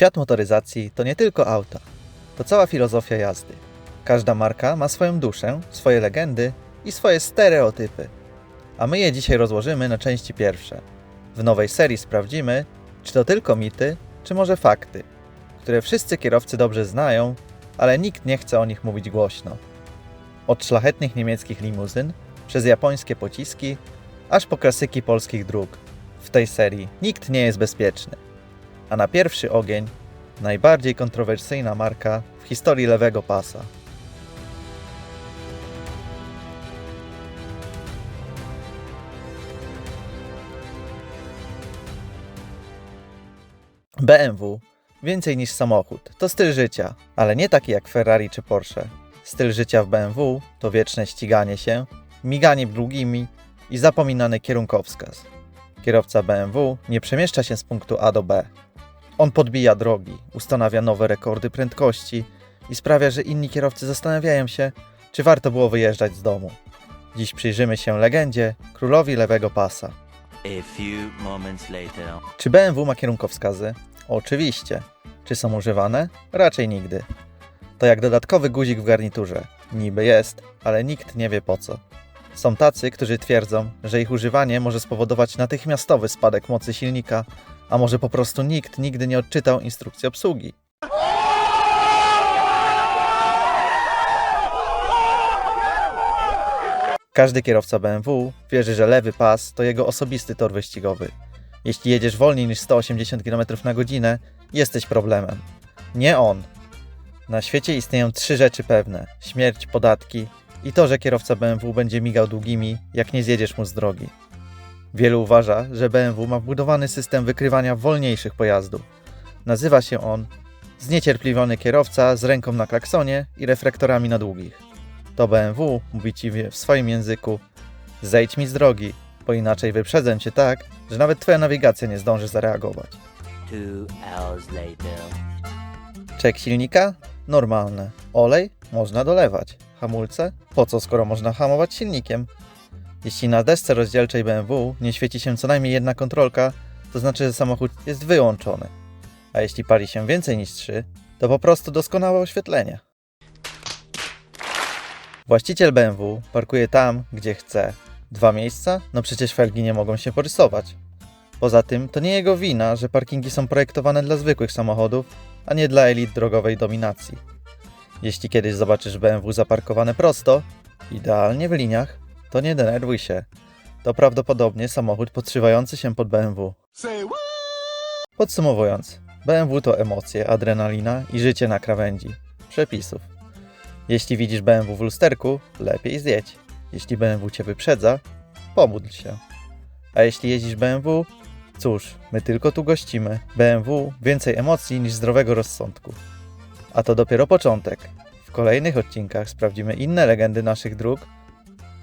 Świat motoryzacji to nie tylko auta, to cała filozofia jazdy. Każda marka ma swoją duszę, swoje legendy i swoje stereotypy. A my je dzisiaj rozłożymy na części pierwsze. W nowej serii sprawdzimy, czy to tylko mity, czy może fakty, które wszyscy kierowcy dobrze znają, ale nikt nie chce o nich mówić głośno. Od szlachetnych niemieckich limuzyn, przez japońskie pociski, aż po klasyki polskich dróg. W tej serii nikt nie jest bezpieczny. A na pierwszy ogień najbardziej kontrowersyjna marka w historii lewego pasa. BMW więcej niż samochód. To styl życia, ale nie taki jak Ferrari czy Porsche. Styl życia w BMW to wieczne ściganie się, miganie drugimi i zapominany kierunkowskaz. Kierowca BMW nie przemieszcza się z punktu A do B. On podbija drogi, ustanawia nowe rekordy prędkości i sprawia, że inni kierowcy zastanawiają się, czy warto było wyjeżdżać z domu. Dziś przyjrzymy się legendzie królowi lewego pasa. A few moments later. Czy BMW ma kierunkowskazy? Oczywiście. Czy są używane? Raczej nigdy. To jak dodatkowy guzik w garniturze. Niby jest, ale nikt nie wie po co. Są tacy, którzy twierdzą, że ich używanie może spowodować natychmiastowy spadek mocy silnika, a może po prostu nikt nigdy nie odczytał instrukcji obsługi. Każdy kierowca BMW wierzy, że lewy pas to jego osobisty tor wyścigowy. Jeśli jedziesz wolniej niż 180 km na godzinę, jesteś problemem. Nie on. Na świecie istnieją trzy rzeczy pewne: śmierć, podatki i to, że kierowca BMW będzie migał długimi, jak nie zjedziesz mu z drogi. Wielu uważa, że BMW ma wbudowany system wykrywania wolniejszych pojazdów. Nazywa się on zniecierpliwiony kierowca z ręką na klaksonie i reflektorami na długich. To BMW mówi ci w swoim języku: zejdź mi z drogi, bo inaczej wyprzedzę cię tak, że nawet twoja nawigacja nie zdąży zareagować. Czek silnika? Normalne. Olej? Można dolewać. Hamulce? Po co, skoro można hamować silnikiem? Jeśli na desce rozdzielczej BMW nie świeci się co najmniej jedna kontrolka, to znaczy, że samochód jest wyłączony. A jeśli pali się więcej niż trzy, to po prostu doskonałe oświetlenie. Właściciel BMW parkuje tam, gdzie chce. Dwa miejsca? No przecież felgi nie mogą się porysować. Poza tym, to nie jego wina, że parkingi są projektowane dla zwykłych samochodów, a nie dla elit drogowej dominacji. Jeśli kiedyś zobaczysz BMW zaparkowane prosto, idealnie w liniach, to nie denerwuj się. To prawdopodobnie samochód podszywający się pod BMW. Podsumowując, BMW to emocje, adrenalina i życie na krawędzi. Przepisów. Jeśli widzisz BMW w lusterku, lepiej zjedź. Jeśli BMW cię wyprzedza, pomódl się. A jeśli jeździsz BMW, cóż, my tylko tu gościmy. BMW więcej emocji niż zdrowego rozsądku. A to dopiero początek. W kolejnych odcinkach sprawdzimy inne legendy naszych dróg.